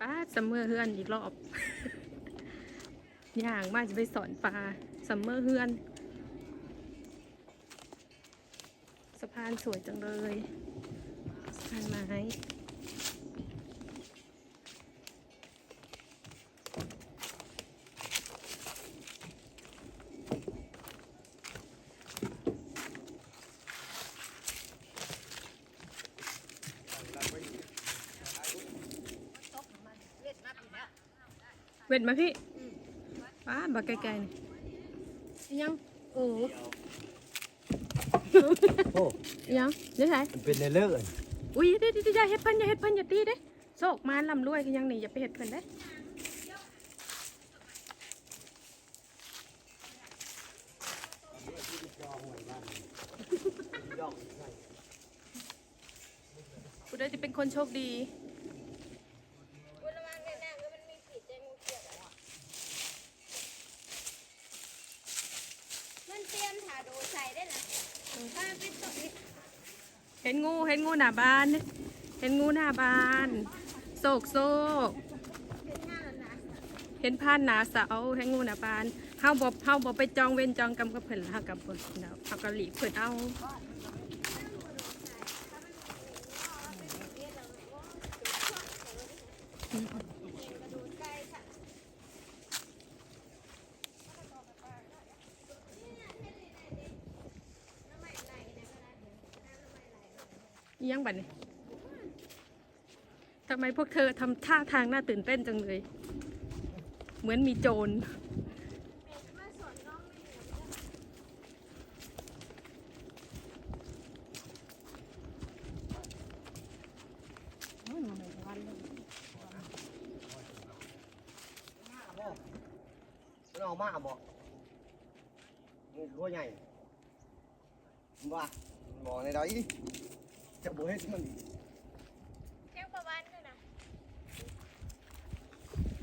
ป้าซัมเมอร์เฮือนอีกรอบย่างมากจะไปสอนปลาซัมเมอร์เฮือน สะพานสวยจังเลยสะพานไม้ เว็ดมาพี่ป้าบักไกลๆนี่อิหยังโอ้โอ้อิหยังเดี๋ยวไหนมันเป็นในเลิกอุ้ยเดี๋ยวเดี๋ยวอย่าเฮ็ดเพิ่นอย่าเฮ็ดเพิ่นอย่าตีเด้โศกมาลำรวยคือหยังนี่อย่าไปเฮ็ดเพิ่นเด้ผู้ใดจะเป็นคนโชคดี มันเตรียมถาดูใส่ได้นะถ้ามันเป็นตัวนี้ เห็น งูหน้าบ้าน เห็นงูหน้าบ้าน โศกโศกเห็นผ่านหนาเสาเห็นงูหน้าบ้านเฮาบ่เฮาบ่ไปจองเวนจองกรรมกับเพิ่นละเฮากับเพิ่นเนาะเฮาก็หลี่เพิ่นเอากระดูกไก่ค่ะ อิหยังบัดนี้ทำไมพวกเธอทำท่าทางน่าตื่นเต้นจังเลย เหมือนมีโจร มาสอนน้องไม่เหลือ มันออกมาบอกนี่ตัวใหญ่มันว่ามันบอกในใดดิจะบอกให้มันดี เที่ยงประวันด้วยนะ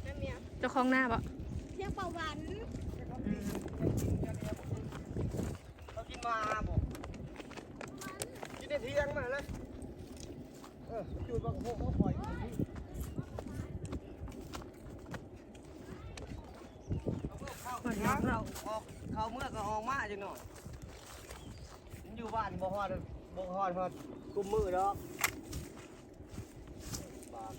แม่เมีย เจ้าของหน้าปะ เที่ยงประวัน เขากินมาบอกกินได้เที่ยงมาเลยเออ จุดบางพกเขาปล่อยเอาเมื่อเข้าทางเราออกเข้าเมื่อก็ออกมาจังหน่อยมันอยู่บ้านบ่ฮอดบ่ฮอดฮอดกุมมือดอกบาป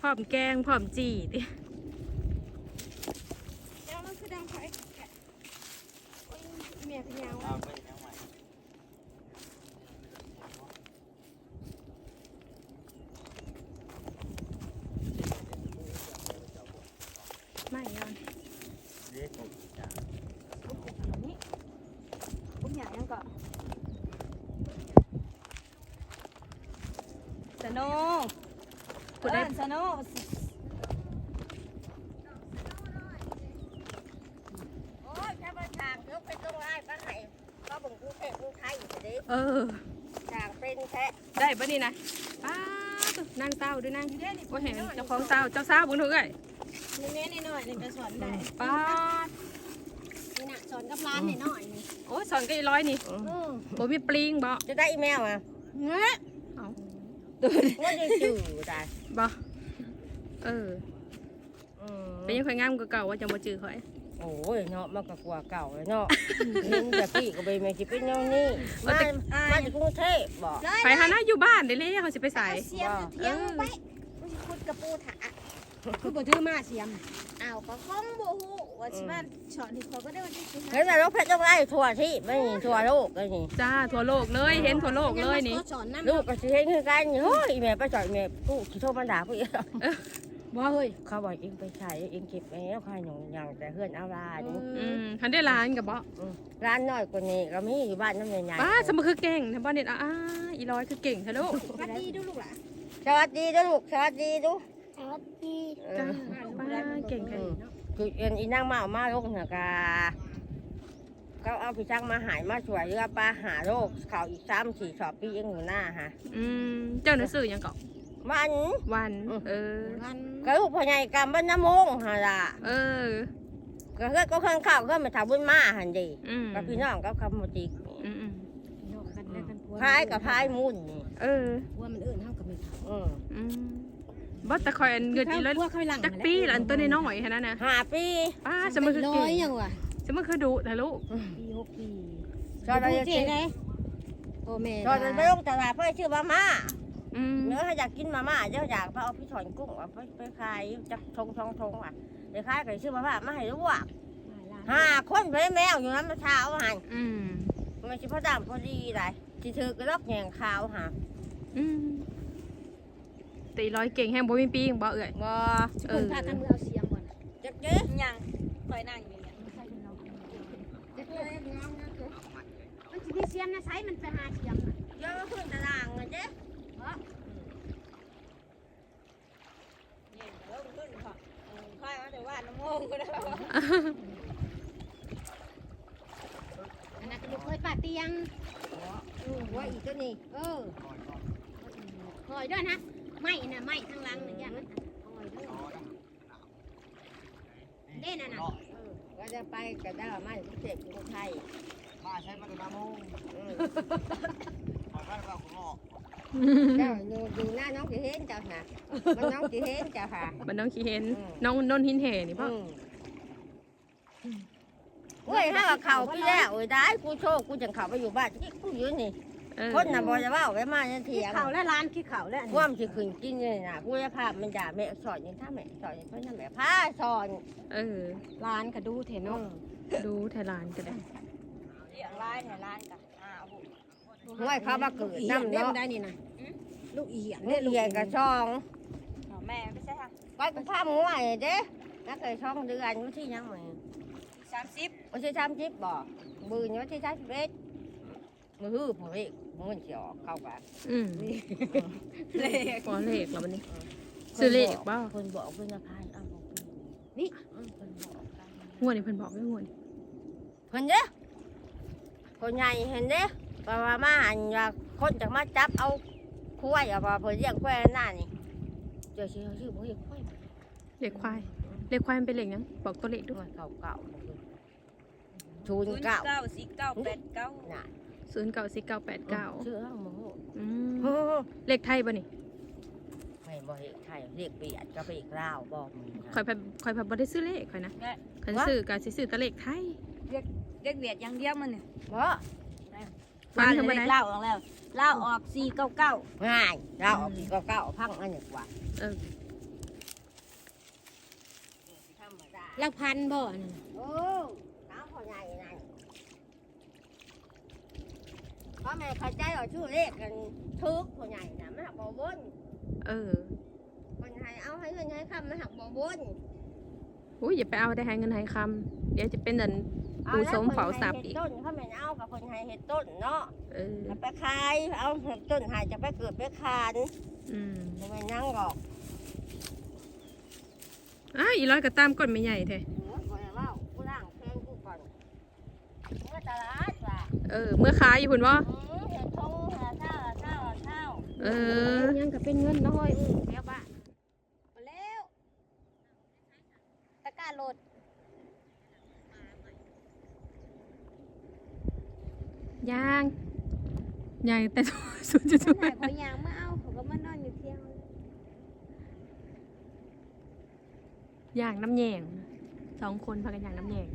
พร้อมแกงพร้อมจีดิ แล้วมันคือดังไฟแกะโอ้ยเมียเป็นยังวะ เอาไปยังไง ไม่ยอน เด็กผมจ้ะ พวกอย่างยังก็ สโน ผู้ใดสนุกโอ้ยถ้ามาฉากยกไปตรงไอ้ป้าไห่ก็บึงกูเทพกูไทยอยู่ดิเออ ฉากเป็นแท้ได้ปะนี่นะป้าตุ๊นางเต้าด้วยนางว่าเห็นเจ้าของเต้าเจ้าสาวบุญเถอะเอ้ยนี่แม่นี่หน่อยนี่จะสอนได้ป้าดนี่น่ะสอนกับร้านนี่หน่อยนี่โอ้ยสอนก็อีร้อยนี่อืมบ่มีปลิงบ่จะได้อีเมลอะเงี้ยเอาว่าจะจืดได้บ่ เออเป็นยังค่อยงามกว่าเก่าว่าจะมาจื้อข่อย โอ้ยเนาะมันก็กลัวเก่าเลยเนาะนี่แต่พี่ก็ไปไม่คิดเป็นอย่างนี้มามาจากกรุงเทพบอกไปหาหน้าอยู่บ้านได้เลยเขาสิไปใส่เสียมเที่ยงไปกูสิคุดกระปูถาคือบ่ถือมาเสียมอ้าวก็คงบ่ฮู้ว่าสิมาสอนที่เขาก็ได้วันที่สิบเห็นแต่รถเพชรต้องไล่ทั่วที่ไม่มีทั่วโลกเลยนี่จ้าทั่วโลกเลยเห็นทั่วโลกเลยนี่สอนน้ำลูกก็สิเห็นคือกันเฮ้ยแม่ไปจอดแม่กูสิโทรมาด่ากูอีก บ่เฮ้ยเขาบอกเองไปใช้เองเก็บแล้วค่าหนูอย่างแต่เฮือนเอาลาอยู่อืมทันได้ร้านกับบ่ร้านน้อยกว่านี้ก็มีอยู่บ้านน้ำใหญ่ป้าสมคือเก่งนะบ้านเน็ตอะอ่าอีร้อยคือเก่งทะลูกสวัสดีดูลูกหล่ะๆสวัสดีเด้อลูกสวัสดีดูสวัสดีเอจ้าอป้าเก่งแท้คือเอ็นอีนั่งมาเอามาโรคเนี่ยกาก็เอาพี่ช่างมาหายมาช่วยเรือปลาหาโรคเขาอีกสามสี่สอบปียังอยู่หน้าฮะอืมเจ้าหนังสือยังเกาะ มันวัน เออ วันก็ลูกพ่อใหญ่กำบ้านน้ำมงฮะล่ะเออ ก็เพื่อนก็เครื่องข้าวก็มาทำบุญมาหันดีอืมกับพี่น้องก็คำมติอืมอืมนอกกันได้กันผูพายกับพายมุ่นนี่เออว่ามันเอิ้นเฮาก็ไม่เข้าอืมอืมบ่แต่คอยอันเงินอีแล้วพวกเขาหลังจักปีละอันตัวน้อยๆแค่นั้นนะห้าปีป้าจะจะมัมานคือร้เก่อยงยังวะจะมาคือดุแต่ลูกปีหกปีชอบอะไรเจ๊กินไงโอ้แม่ชอบไปลงตลาดเพื่อชื่อมาม่า อืมเนื้อถ้าอยากกินมาม่าเจ้าอยากไปเอาพี่ถอนกุ้งเอาไปไปขายจักทงทงทงว่ะเดี๋ยวขายไก่ชื่อมาม่ามาให้รู้ว่าห้าคนไปแมวอยู่นั้นมาเช้าหันอืมมันชิพอดำพอดีเลยที่ถือกระดอกแหงขาวหาอืมตีร้อยเก่งแห้งบ่มีปีงบ่เอ่ยบ่เอเอออพากันมือเอาเสียงก่อนจักเจ๊ยังคอยนั่งอยู่เนี่ยมันสิมีเสียงนะไสมันไปหาเสียงน่ะเยอะขึ้นตารางเลยเจ๊ นี่เริ่มขึ้นค่ะอืมค่อยมาแต่ว่าน้ำโมงก็ได้อันนั้นก็ลูกเคยป้าเตียงอืมว่าอีกตัวนี้เออคอยด้วยนะไม่นะไม่ทางหลังน่ะอย่างนั้นน่ะคอยด้วยเด้น่ะน่ะเออว่าจะไปกระด้ามันพิเศษกรุงไทยมาใช้มาแต่น้ำมูกอืมขอบ้านเราคุณพ่อ เจ้าอยู่อยู่หน้าน้องจีเห็นเจ้าค่ะมันน้องจีเห็นเจ้าค่ะ บันน้องขี้เห็น อืม น้องนนหินเหนี่พ่ออืมเฮ้ยถ้าว่าเขาพี่แล้วเอ้ยได้กูโชคกูจังเขาไปอยู่บ้านที่กูอยู่นี่ เออคนน่ะบ่จะว่าไว้มาเนี่ยขี้เถียงเข่าและร้านขี้เข่าและอันนี้ว่ามสิขึ้นกินนี่น่ะกูจะพามันด่าแม่สอนอยังถ้าแม่สอนอยังเพิ่นน่ะแม่พาสอนเออ ร้านก็ดูเถอะอืเนาะมดูไทยลานก็ได้ เลี้ยงร้ายแถวร้านกั นอ้าวห้วยเขามาเกิดอีเหี้ยนน้ำเล่มเนาะได้นี่นะลูกอีเหี้ยนนี่ลูกเรียนกับช่องเอาแม่ไม่ใช่ค่ะไปกูพามึงไว้เด้นักเคยช่องเดือนวันที่ยังไงสามสิบวันที่สามสิบบ่บืนวันที่สามสิบเอ็ดมือหื้อผมอีกมึงมันสิออกเข้ากันอืมเลขขอเลขแล้ววันนี้ซื้อเลขบ่คนบอกเพื่อนนะพายเอาบอกเพิ่นนี่อืมเพิ่นบอกกันงวดนี้เพิ่นบอกไว้งวดนี้เพิ่นเด้คนใหญ่เห็นเด้ ปลามาหันว่าคนจะมาจับเอาคุ้ยเอาว่าเพิ่นเลี้ยงคุ้ยหน้านี่เจ้าชื่อเขาชื่อบ่เลี้ยงคุ้ยเลขควายเลขควายมันเป็นเลขหยังบอกตัวเลขด้ด้ววยยเก่าเก่าชูศูนนย์เก่าเก้าสี่เก้าแปดเก้าน่ะศูนย์เก้าสี่เก้าแปดเก้าชื่อเขาโมโหอืมโอ้โหเลขไทยป่ะนี่ไม่บ่เห็นใช่เรียกเปียดก็ไปอีกราวบอกมึงนะคอยพับคอยพับบ่ได้ซื้อเลขคอยนะคันซื้อการซื้อแตะเลขไทยเด็กเวียดอย่างเดียวมันเนี่ยบ่ ฟันธรรมเลดาขเล่าออกแล้วเล่าออกสี่เก้าเก้าง่ายเราเอาปีเก่าๆพังอันนี้กว่าเออธรรมดาลักพันบ่อันนั่นน่ะโอ้น้ำพอใหญ่นั่นเพราะแม่เข้าใจว่าชื่อเลขกันทึกพอใหญ่นะมันหักบ่บนเออคนไทยเอาให้เงินให้คำมันหักบ่บนอุ้ยอย่าไปเอาได้ให้เงินให้คำเดี๋ยวจะเป็นดัน ปูสมเฝ้าทรัพย์อีกต้นเขาไม่นเอากับคนไทยเห็ดต้นเนาะเออจะไปขายเอาเห็ดต้นหายจะไปเกิดไปขานอืมไม่นั่งหรอกอะอีร้อยก็ตามก้นไม่ใหญ่แท้หัวคนว่ากูล่างแพงกูก่อนเมื่อตลาดว่ะเออ เมื่อขายอยู่พุ่นบ่อืมเห็ดทงหาเท่าหาเท่าหาเท่าเออยังก็เป็นเงินน้อยอือแล้วบ้า มาแล้วตะกร้าโหลด ย่างย่างแต่สุดจะสุดถ่ายพอยางเมื่อเอาเขาก็มานอนอยู่เที่ยงย่างน้ำแยงสองคนพากันย่างน้ำแยง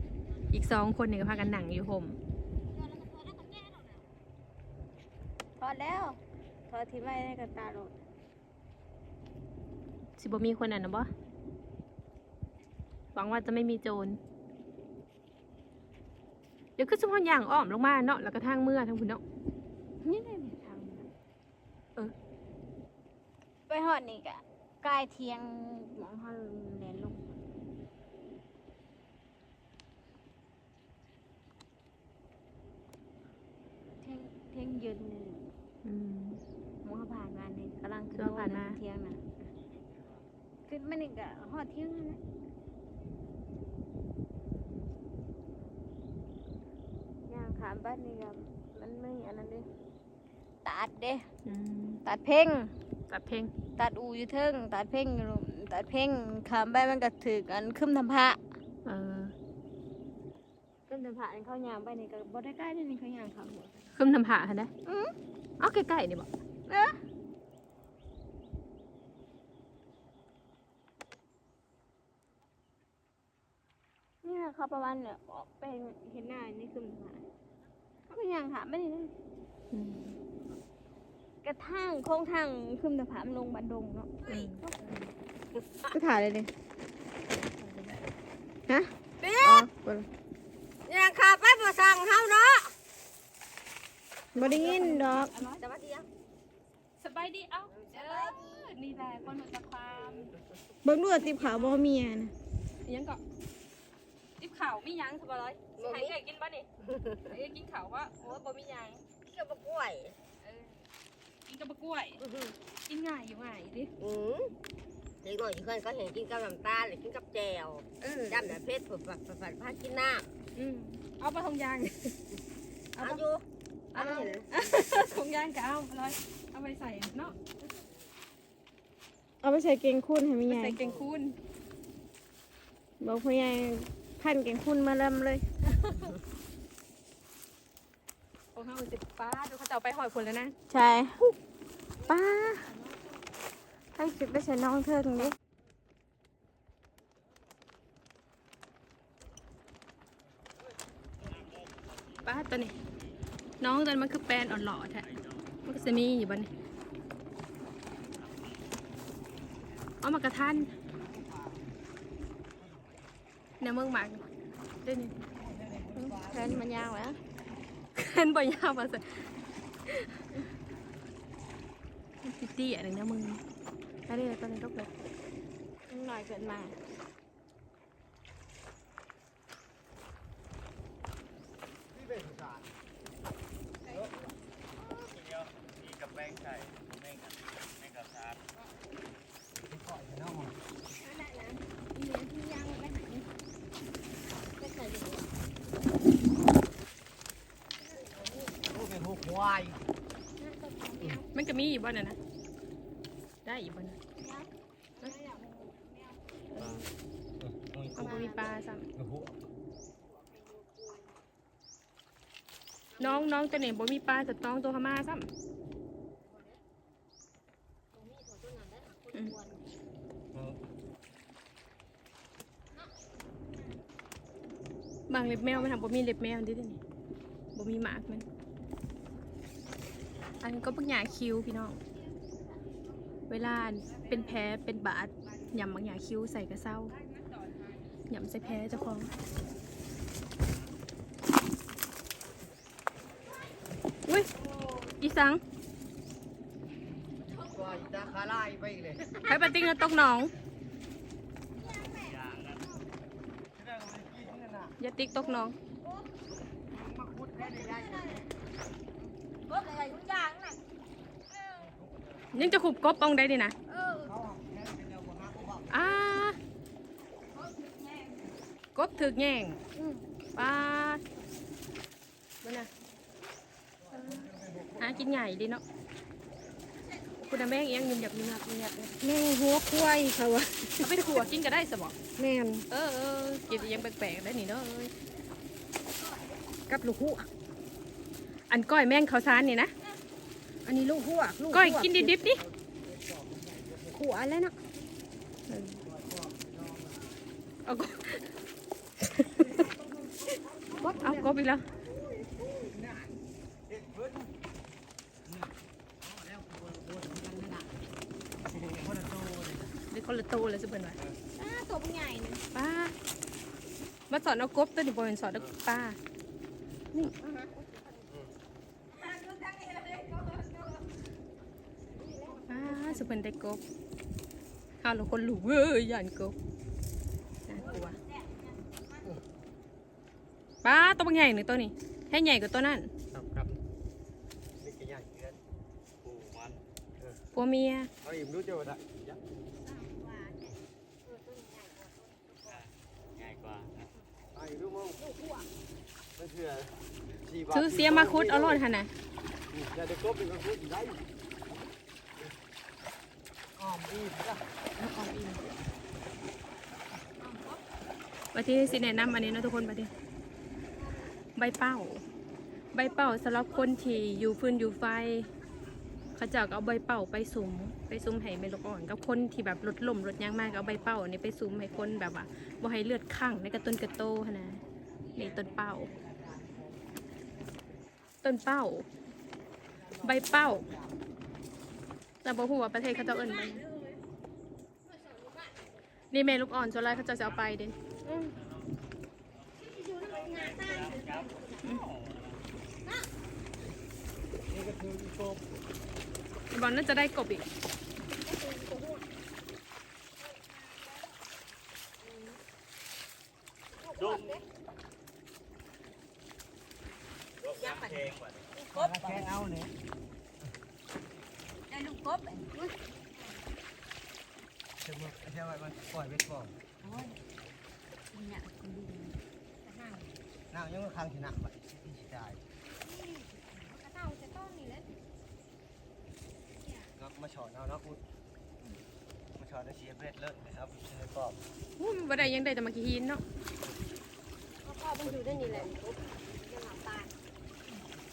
อีกสองคนเนี่ยก็พากันหนังอยู่ห่มพอแล้วพอที่ไม่ได้กับตาโหลดสิบ่มีคนอะนะบ่หวังว่าจะไม่มีโจร เดี๋ยวก็สมพรอย่างอ้อมลงมาเนาะแล้วก็ทางเมื่อทางคุณเนาะนี่ได้ไหมทางไปหอดนี่กะกายเทียงหมองหอนแลนลงเที่ยงเที่ยงยืนนี่อืมหมอผ่านมาเนี่ยกำลังขึ้นช่วงผ่านมาเที่ยงนะขึ้นมานี่กะหอดเที่ยงแล้วนะย่าง ขามบ้านนี่กะมันไม่อันนั้นเด้ตัดเด้อืมตัดเพ่ง ตัดเพลงตัดอูอยู่เทิงตัดเพ่งอยู่ตัดเพ่งขามไปมันก็ถือกันขึ้นทำพระเออขึ้นทำผาเขาย่างไปนี่ก็บ่ได้ใกล้นี่เขาย่างเขาหัวคืมทำผาหันได้เอาใกล้ๆนี่บ่นี่เขาประมาณเนี่ยออกไปเห็นหน้านี่คือผาเขาก็ย่างขาไม่ได้เลยอืมกระทั่งโค้งทางขึ้นตะผามนลงบันดงเนาะอืมก็ถ่ายเลยดิฮะเปี๊อ๋อบ่ย่างขาไปบ่สั่งเฮาเนาะบ่ได้ยินดอกสวัสดีครับสบายดีเอ้าเออนี่แหละคนหัวตะความเบิ่งดูว่าติบขาวบ่มีอะนะอิหยังก็ติบ ข่าวมีหยังสบายเลยให้เอ้ยกินบ่นี่ให้เอ้ยกินข่าวว่าโอ้ยบ่มีหยังเกี่ยวกับกล้วยเออกินกับบักกล้วยกินง่ายอยู่ง่ายดิอืมเด็กน้อยที่เพื่อนก็เห็นกินกับน้ำตาลหรือกินกับแจวเออจำแต่เพชรผัดผัดผัดผัดพากินน้อืมเอาปลาทองยางำเอาอยู่เอาไม่เห็นทองยางก็เอาเอาเลยเอาไปใส่เนาะเอาไปใส่เกงคุณให้ไปแม่ใหญ่ใส่เกงคูนบอกพ่อใหญ่ พันเกงคุณมาลำเลยของเฮาสิป้าดูเขาจะเอาไปหอยผลแล้วนะ ใช่ป้าให้สิไปใส่น้องเธอตรงนี้ป้าตัวนี้ น้องตัวนี้มันคือแปลนอ่อนหล่อแท้มันก็จะมีอยู่บ้านนี้เอามากระทัน เนี่ยเมืองหมากได้นี่แทนมันยาวแล้วเห็นบ่อยาวมาสิติตี้อะไรเนี่ยมึงได้เลยตอนนี้ก็เลยหน่อยเกินมานี่เป็นสารมีกับแป้งใส่แป้งกับแป้งกับสารก่อยเนาะโอ้เป็นหกควาย มันก็มีอยู่บ้านน่ะนะ ได้อยู่บ้านน่ะเอาบ่มีปลาซ้ำน้องน้องตัวนี้บ่มีปลาแต่น้องตัวพม่าซ้ำอืมบางเล็บแมวมันทำบ่มีเล็บแมวดิเดี๋ยวนี่บ่มีหมากมัน อันนี้ก็เพิ่งหยาคิ้วพี่น้อง เวลาเป็นแพ้เป็นบาดยำบางอย่างคิ้วใส่กระเซ้ายำใส่แพ้เจ้าของอุ้ยอีสังควายตาคาลายไปอีกเลยไปปะติ้งแล้วตกหนองอย่าติ๊กตกหนอง ก็อะไรทุกอย่างน่ะยังจะขุบกบปองได้ดินะเอออ่ากบถึกแย่งปลาบ่น่ะหากินใหญ่ดิเนาะคุณน่ะแม่งเอียงยืนหยับยืนหยับยืนหยับเนี่ยแม่หัวควายเขาวะเอาไปขัวกินก็ได้สบอแม่นเออเออกินยังแปลกๆได้นี่เนาะเอ้ยกับลูกหัว อันก้อยแม่งข้าวสารนี่นะอันนี้ลูกหัวลูกก้อยกินดิบๆดิหัวแล้วเนาะเอากบเอากบอีกแล้วเดี๋ยวคนละตัวเลยสิเพิ่นว่าอ้าตัวเป็นใหญ่นะป้ามาสอนเอากบตัวนี้บ่เป็นสอนเอาป้าป้า สิเพิ่นได้กบข้าวเราคนรู้เว้ยย่านกบน่ากลัวป้าตัวมันใหญ่หนึ่งตัวนี้ให้ใหญ่กว่าตัวนั้นครับครับนี่ก็ใหญ่เกินปูมันผัวเมียเอาอิ่มรู้เจ้าละง่ายกว่าไอ้รู้มั้งมันเถื่อสี่บาทซื้อเสียมาคุดเอารอดค่ะนะอย่าได้กบเป็นกระพุ้ได้อ้อ มอีกจ้ะวันที่สิแนะนำอันนี้นะทุกคนบัดนี้ใบเป้า ใบเป้าสำหรับคนที่อยู่ฟืนอยู่ไฟเขาจะเอาใบเป่าไปสุมไปสุมให้เมลกอ่อนกับคนที่แบบลดลมลดยางมากเอาใบเป่านี่ไปสุมให้คนแบบว่าบ่ให้เลือดข้างในกระต้นกระโตนนะนี่ต้นเป่า ต้นเป้าใบเป้า แต่บ่ฮู้ว่าประเทศเขาจะเอิ้นไปนี่แม่ลูกอ่อนโซลาเขาจะเอาไปเด้บอลน่าจะได้กบอีกดุงกบแค่เอาเนี่ย กกบจะมึกจะไว้มันปล่อยไปก่อนเนี่ยคุณดูน้ำยังไม่ค้างที่หนักไปที่สิได้กระเต่าจะต้องนี่แหละก็มาฉอดเอาเนาะคุณมาฉอดได้เสียเบ็ดเลิศนะครับในกรอบอู้บ่ได้ยังได้แต่มากี่หินเนาะพ่อมันอยู่ได้นี่แหละกบจะหาปลา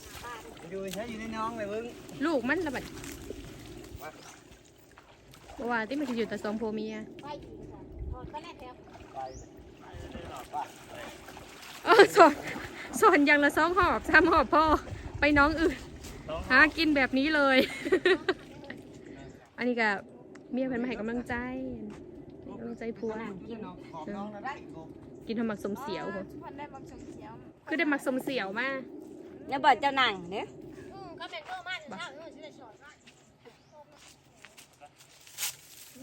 หาปลาอยู่ใช้อยู่ในน้องเลยมึงลูกมันละบัด บ่ว่าที่มันจะอยู่แต่สองผัวเมียไปอยู่ค่ะพอก็แน่แถวไปเออสอนสอนอย่างละสองหอบสามหอบพ่อไปน้องอื่น หากินแบบนี้เลย อันนี้ก็เมียเพิ่นมาให้กำลังใจให้กำลังใจผัวกินน้องของน้องนะได้กูกินทำหมักสมเสียวบ่พันได้บางชมเสียวคือได้หมักสมเสียวมาแล้วบอกเจ้านั่งเนี่ยอืมก็เป็นเพื่อมันเจ้านู่นจะสอนว่า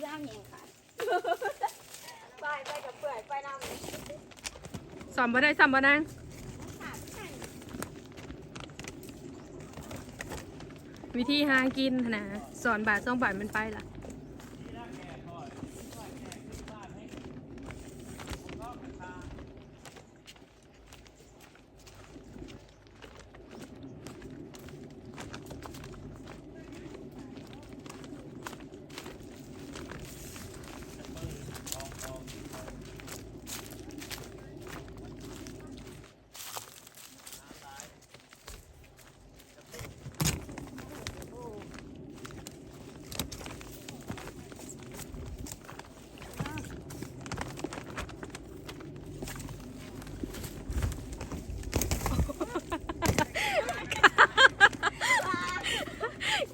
ย่างเองค่ะไปไปกับเปื่อยไปน้ำสอนบ่ได้ซ้ำบ่นางวิธีหากินหั้นนะสอนบาทสองบาทมันไปล่ะ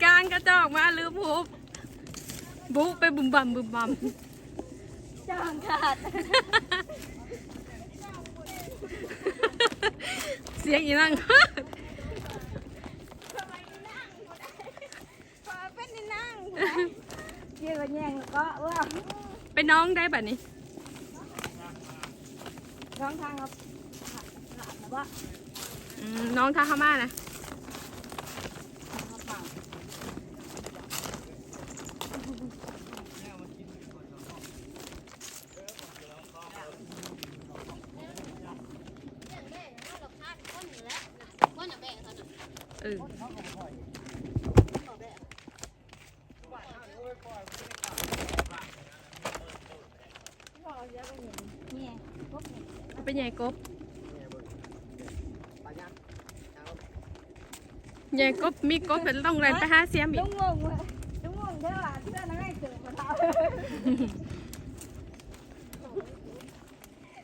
กลางกระจอกมาลืมหุบ บุไปบุมบัมบุมบัมจางขาดเสียงอีนั่งพอเป็นนี่นั่งเกี่ยวกับแย่งแล้วก็ว่าเป็นน้องได้แบบนี้ร้องทางครับหาว่าอืมน้องท่าข้ามานะ คนน่ะแบ่งเขาน่ะ เออ เป็นใหญ่กบปลายักษ์เอาใหญ่กบมีกบเป็นต้องแรงไปหาเสียมอีต้กองงงเลยต้องงงใช่ป่ะเพื่อนนั่งให้เกิดมาทำ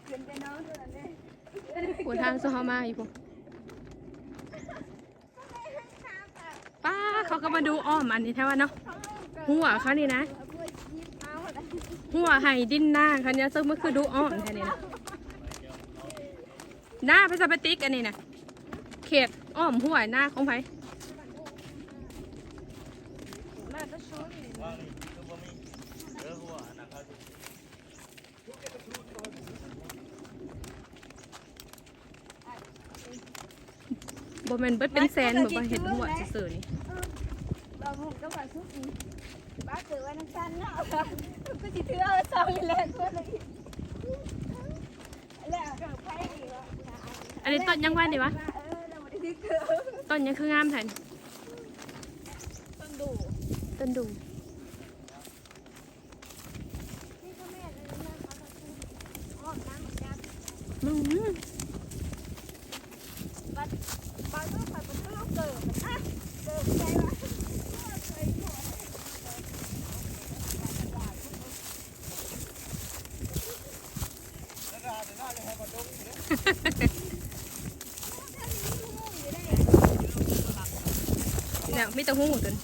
ขึ้นไปน้องตัวนั้นเนี่ยหัวทางโซฮามาอีกพวกป้าเขาก็มาดูอ้อมอันนี้แท้ว่าเนาะหัวเขานี่นะหัวไห่ดิ้นหน้าคันนี้ซึ่งมันคือดูอ้อมแค่นี้นะ หน้าพระสปติกอันนี้นะเขตอ้อมหัวยหน้าของไผบ่แม่นเบิดเป็นแสนบ่บ่เห็นหัวซื่อๆนี่เราหมุนก็มาทุกทีบ้าเกิดวันนั้นสั้นเนาะก็จะถือเอาซองนี่แหละเพื่นเลยแล้วก็ไปอีกแล้ว อันนี้ต้นยังว่านี่วะเออเราไม่ได้ถือเกิดต้นยังคืองามแทนต้นดูต้นดูนี่ก็แม่เลยนะเขาจะพูดอ้อมน้ำเหมือนกัน มึง นี่นะมีแต่ หูตัน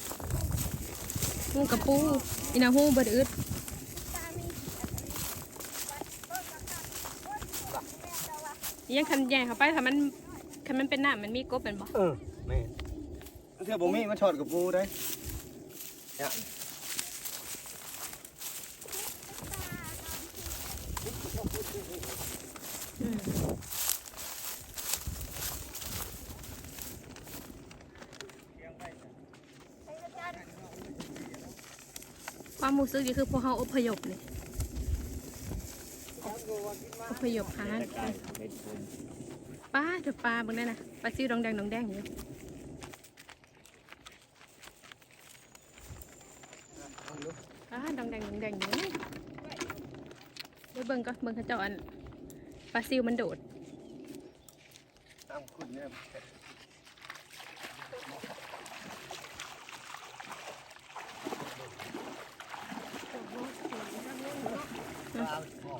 หูกระปูอีน่ะหูบดอึดยังคันแย่เข้าไปถ้ามันคันมันเป็นหน้ามันมีกบเป็นบ่เออแม่นเธอบ่มีมาชอดกับปูได้เนี่ย อืมความ รู้สึกนี่คือพวกเขาอพยพนี่อพยพหานป้าเดี๋ยวปลาบางได้นนะปลาซิวดองแดงดองแดงอยู่ป้าดองแดงดองแดงอยู่นี่เดี๋ยวเบิ่งก็เบิ่งเขาเจ้าอันปลาซิวมันโดดตามคุณเนี่ย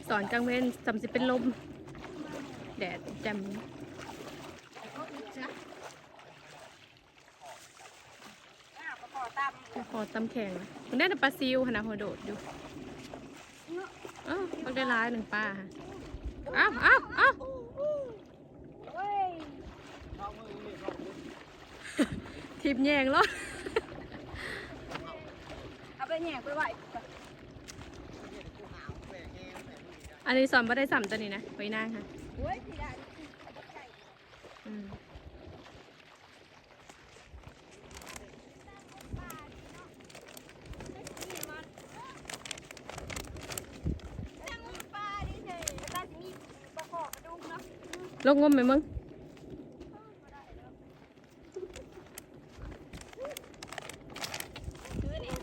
สอนกลางเว้นสำสิเป็นลม แดดแจ่มพอตำแข็งมันได้แต่ปลาซิวขนาดหัวโดดอยู่เอ้ามันได้ร้ายหนึ่งปลาค่ะเอ้าวอ้าวอ้าวทิพแยงแล้วเอาไปแหกไปไหว อันนี้สอนไม่ได้สัมตัวนี้นะไว้นางค่ะโอ้ยสิได้อืมนั่งปลาดิเถอะแล้วก็สิมีปลาขอกระดุมเนาะลงงมไหมมึงคือนี่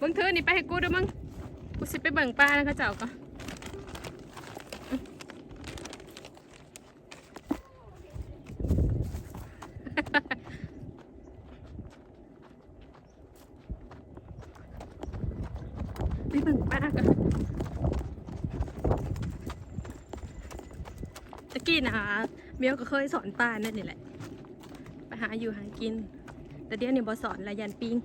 มึงเธอนี่ไปให้กูเด้อมึงกู สิไปเบิ่งปลานะเขาเจ้าก็ไปเบิ่งปลากันตะกี้นะเมียวก็เคยสอนปลานั่นนี่แหละ ไปหาอยู่หากิน แต่เดี๋ยวนี้บอสอนละยันปิง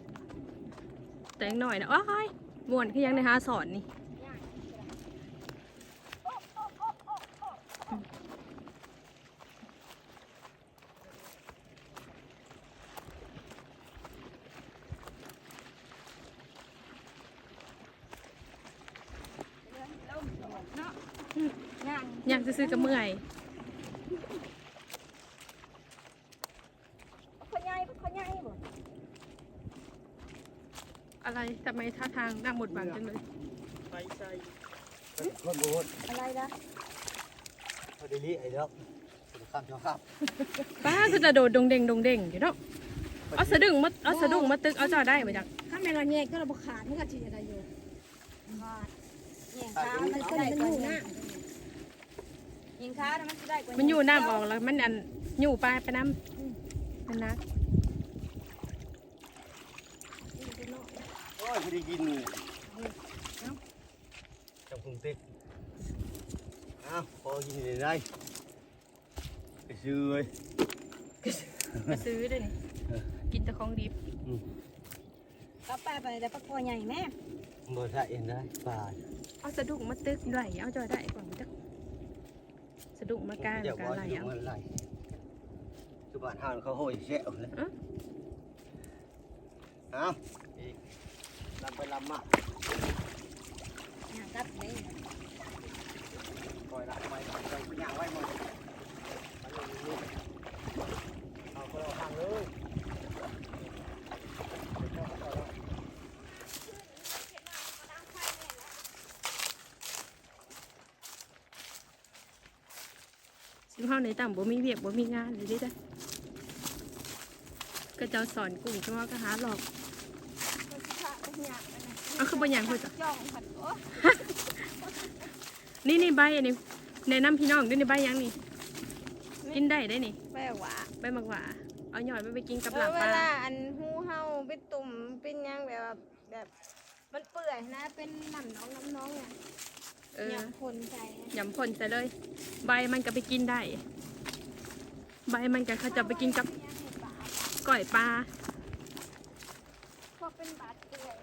แต่งหน่อยนะว้าย ม่วนคือยังในหาสอนนี่อืมย่างอยากจะซื้อๆกับเมื่อย คนใหญ่เป็นคนใหญ่บ่ อะ ไรทำไมท่าทางหน้าหมดบังจังเลยไปใส่รถบูดอะไรนะเอาดีลี่ไอ้เด้อสุดข้ามชอครับป้าคือจะโดดดงเด้งดงเด้งอยู่เนาะเอาสะดึงมาเอาสะดุ้งมาตึกเอาจอได้ไหมจังถ้าแม่เราแยกก็เราบ่ขาดมันก็สิอะไรอยู่ขาดแยกขามันก็ได้มันอยู่หน้ายิงขาแล้วมันสิได้กว่ามันอยู่น้ำออกแล้วมันอันอยู่ปลาไปน้ำมันนัก โอ้ยพอดีกินนี่จับกรุงเทพอ้าวพอกินนี่ได้ไปซื้อเลยมาซื้อด้วยนี่กินแต่ของดิบก็ไปไปแต่ปลาคอใหญ่แม่บ่ได้เองได้ปลาเอาสะดุ้งมาตึกไหลเอาจอได้ก่อนจักสะดุ้งมากลางเดี๋ยวกลาบ่ไหลอยู่เอามันไหลทุกบ้านห้า ไปลำมาย่างกับนี่ปล่อยละไปไปไปย่างไว้หมดไปเลยลูกเอาคนละข้างเลยซิมเฮาในต่ำบ่มีเวียกบ่มีงานเลยเดิจ้ะก็เจ้าสอนกุ้งจังว่าก็หาหลอก มันสิขาดเป็นหยางอัน นั้นเอาคือบ่หยังพูดจ้ะจ้องผัดโอ้นี่นี่ใบอันนี้แนะนำพี่น้องด้วยนี่ใบหยังนี่ กินได้ได้นี่แม่หวาใบมะกว่าเอาหน่อยไปไปกินกับเอหลัองเวปลาลาอันหูเฮาเป็นตุ่มเป็นหยังแบบว่าแบบ มันเปื่อยนะ เป็นน้ำน้องน้ำน้องเนี่ยเออหยำคนใจนะยำพ่นใส่เลย ใบมันก็ไปกินได้ ใบมันก็เขาจะไปกินกับเก่อยปลา พวกเป็นบาดเจ็บ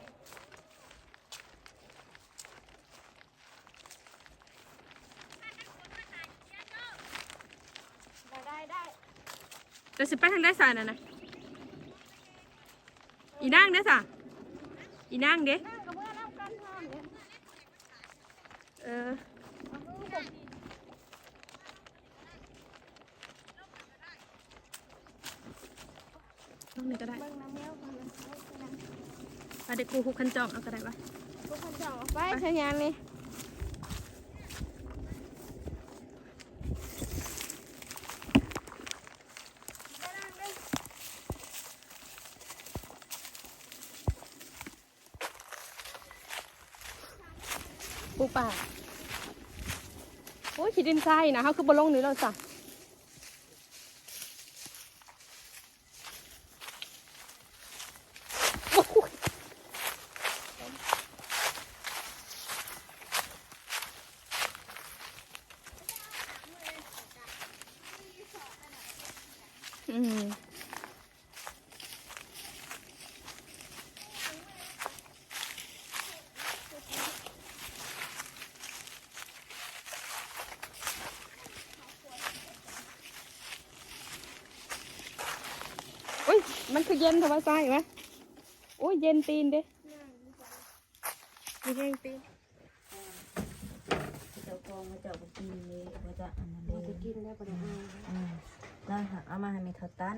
ได้ได้ จะสิไปทางได้สานะนะอีนั่งได้สาอีนั่งเด้เออต้องนี้ก็ได้ไปเด็กกูคุกคันจอมเอาก็ได้ปะคุกคันจอมไปเชียงนี่เลย ปูป่าโอ้ย ขีดินทรายนะเขาคือบนลงนี้แล้วจ้ะ มันคือเย็นทำไมทรายไหมโอ้ยเย็นตีนเด้มีแห้งตีนเจ้าของเจ้าก็กินเลยว่าจะอันนั้นเลยกินได้ปะเนี่ยอืมแล้วเอามาให้มีเท่าตัน